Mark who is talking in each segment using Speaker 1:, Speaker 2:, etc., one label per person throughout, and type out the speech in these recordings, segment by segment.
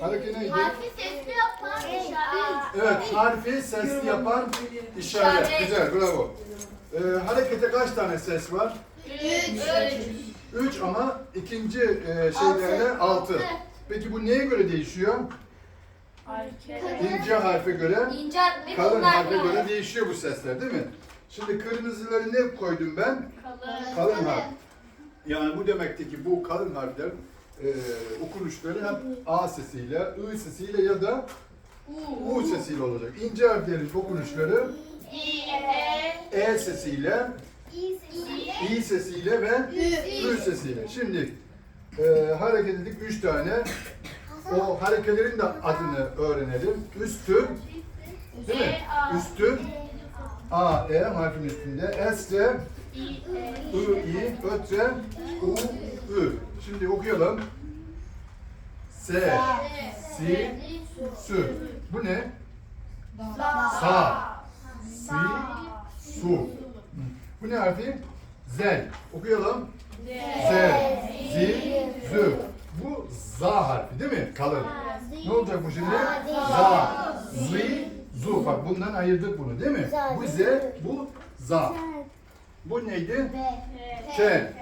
Speaker 1: Hareke neydi?
Speaker 2: Harfi sesli yapan işaret.
Speaker 1: Evet, harfi sesli yapan işaret. Güzel, bravo. Ee, harekete kaç tane ses var?
Speaker 2: Üç.
Speaker 1: Üç ama ikinci e, şeylerle altı. Peki bu neye göre değişiyor? İnce harfe göre,
Speaker 2: İnce harfi
Speaker 1: kalın
Speaker 2: bunlar
Speaker 1: harfe göre değişiyor bu sesler değil mi? Şimdi kırmızıları ne koydum ben? Kalın harf. Yani bu demekti ki bu kalın harfler e, okunuşları hep A sesiyle, I sesiyle ya da U sesiyle olacak. İnce harflerin okunuşları E sesiyle, İ sesiyle ve Ü sesiyle. Şimdi e, hareket ettik üç tane. O harekelerin de adını öğrenelim. Üstün, değil mi? Üstün, A, E harfin üstünde. Esre, I, I, ötre, U, Ü. Şimdi okuyalım. S, Si, Sü. Bu ne? Sa, Si, Su. Bu ne harfi? Zel. Okuyalım. Z, Zi, Zü. Bu za harfi değil mi? Kalın. Ne olacak bu şimdi? Za, Zi, Zu. Bak bundan ayırdık bunu değil mi? Bu Z, bu za. Bu neydi? T.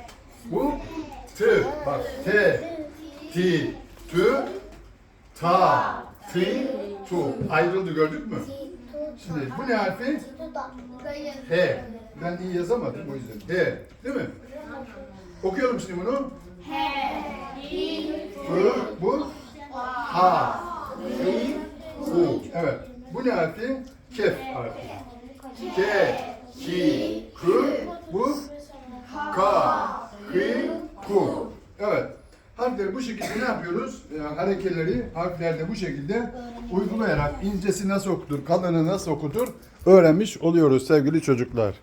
Speaker 1: Bu T. Bak T, Ti, Tü, Ta, Ti, Tu. Ayrıldı gördük mü? Şimdi bu ne harfi? H. Ben iyi yazamadım o yüzden. H. Değil mi? Okuyalım şimdi bunu. Hı, bu. Ha. Hi, U. Evet. Bu ne harfi? Kef harfi. K, ki, kü, bu. Ka, hi, ku. Harfleri bu şekilde ne yapıyoruz? Yani harekeleri harflerde bu şekilde uygulayarak incesi nasıl okutur, kalını nasıl okutur öğrenmiş oluyoruz sevgili çocuklar.